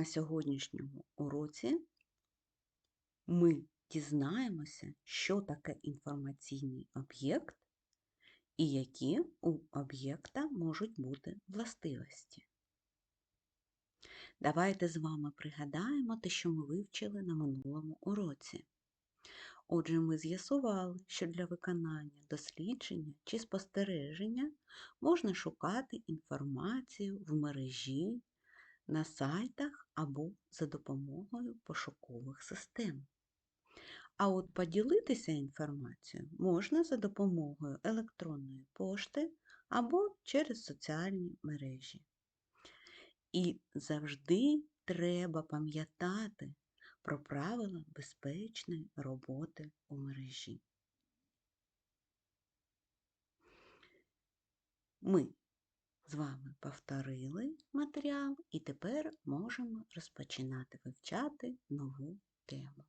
на сьогоднішньому уроці ми дізнаємося, що таке інформаційний об'єкт і які у об'єкта можуть бути властивості. Давайте з вами пригадаємо те, що ми вивчили на минулому уроці. Отже, ми з'ясували, що для виконання дослідження чи спостереження можна шукати інформацію в мережі, на сайтах або за допомогою пошукових систем. А от поділитися інформацією можна за допомогою електронної пошти або через соціальні мережі. І завжди треба пам'ятати про правила безпечної роботи у мережі. Ми з вами повторили матеріал і тепер можемо розпочинати вивчати нову тему.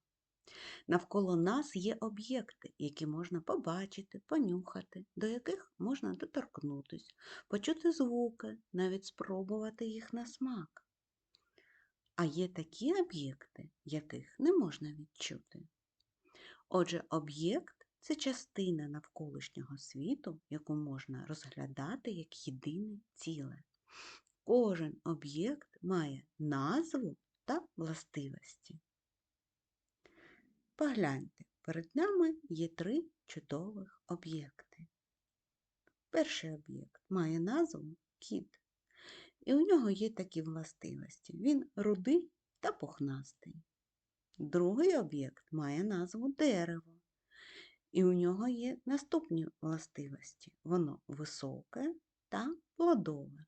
Навколо нас є об'єкти, які можна побачити, понюхати, до яких можна доторкнутися, почути звуки, навіть спробувати їх на смак. А є такі об'єкти, яких не можна відчути. Отже, об'єкт це частина навколишнього світу, яку можна розглядати як єдине ціле. Кожен об'єкт має назву та властивості. Погляньте, перед нами є три чудових об'єкти. Перший об'єкт має назву кіт, і у нього є такі властивості. Він рудий та пухнастий. Другий об'єкт має назву дерево, і у нього є наступні властивості. Воно високе та плодове.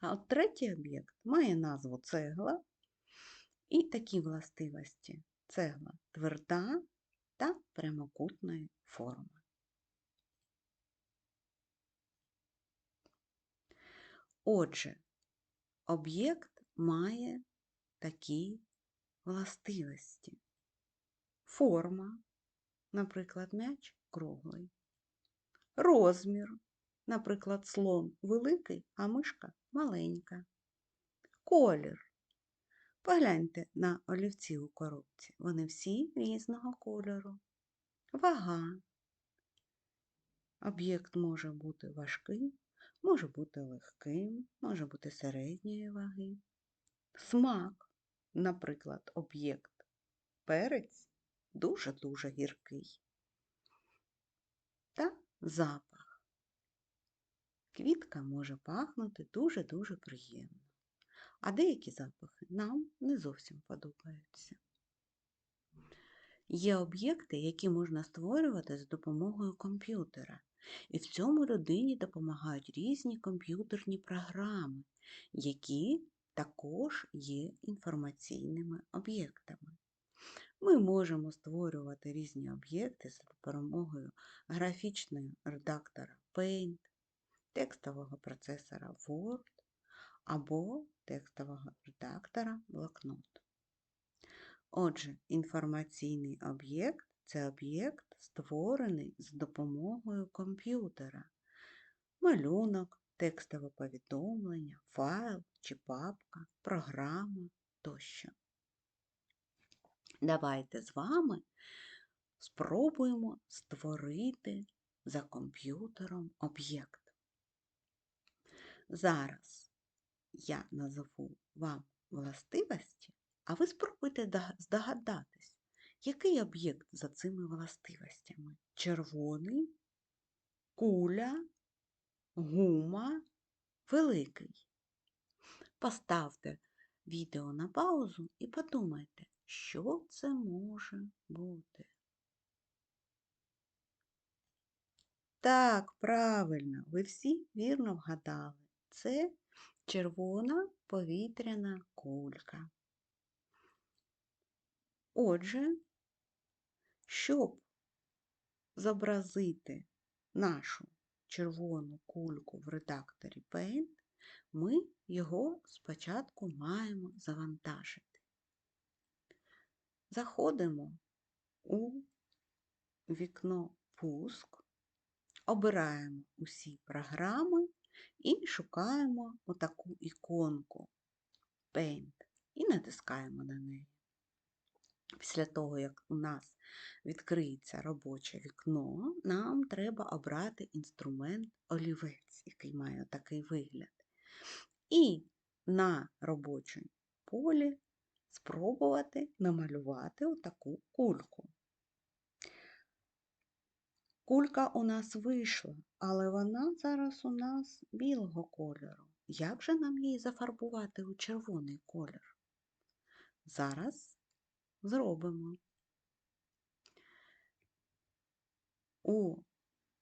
А от третій об'єкт має назву цегла і такі властивості. Цегла тверда та прямокутної форми. Отже, об'єкт має такі властивості. Форма, наприклад, м'яч круглий. Розмір, наприклад, слон великий, а мишка маленька. Колір. Погляньте на олівці у коробці. Вони всі різного кольору. Вага. Об'єкт може бути важкий, може бути легким, може бути середньої ваги. Смак, наприклад, об'єкт перець дуже-дуже гіркий. Та запах. Квітка може пахнути дуже-дуже приємно, а деякі запахи нам не зовсім подобаються. Є об'єкти, які можна створювати за допомогою комп'ютера, і в цьому людині допомагають різні комп'ютерні програми, які також є інформаційними об'єктами. Ми можемо створювати різні об'єкти за допомогою графічного редактора Paint, текстового процесора Word або текстового редактора Блокнот. Отже, інформаційний об'єкт це об'єкт, створений з допомогою комп'ютера, малюнок, текстове повідомлення, файл чи папка, програма тощо. Давайте з вами спробуємо створити за комп'ютером об'єкт. Зараз я назову вам властивості, а ви спробуйте здогадатись, який об'єкт за цими властивостями? Червоний, куля, гума, великий. Поставте відео на паузу і подумайте, що це може бути. Так, правильно, ви всі вірно вгадали. Це червона повітряна кулька. Отже, щоб зобразити нашу червону кульку в редакторі Paint, ми його спочатку маємо завантажити. Заходимо у вікно Пуск, обираємо усі програми і шукаємо отаку іконку Paint і натискаємо на неї. Після того, як у нас відкриється робоче вікно, нам треба обрати інструмент олівець, який має такий вигляд. І на робочому полі спробувати намалювати отаку кульку. Кулька у нас вийшла, але вона зараз у нас білого кольору. Як же нам її зафарбувати у червоний колір? Зараз зробимо. У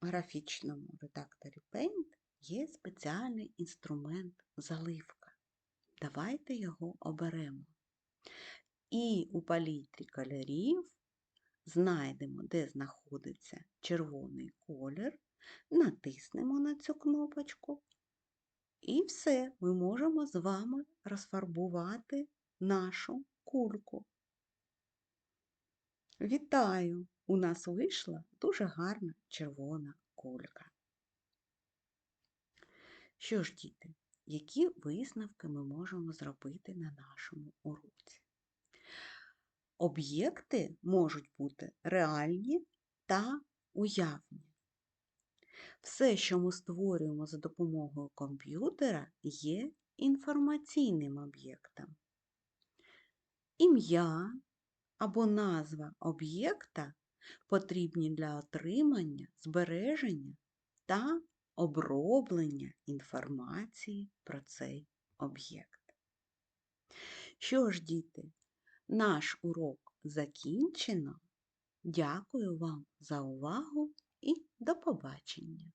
графічному редакторі Paint є спеціальний інструмент заливка. Давайте його оберемо. І у палітрі кольорів знайдемо, де знаходиться червоний колір, натиснемо на цю кнопочку, і все, ми можемо з вами розфарбувати нашу кульку. Вітаю! У нас вийшла дуже гарна червона кулька. Що ж, діти, які висновки ми можемо зробити на нашому уроці? Об'єкти можуть бути реальні та уявні. Все, що ми створюємо за допомогою комп'ютера, є інформаційним об'єктом. Ім'я або назва об'єкта потрібні для отримання, збереження та оброблення інформації про цей об'єкт. Що ж, діти, наш урок закінчено. Дякую вам за увагу і до побачення!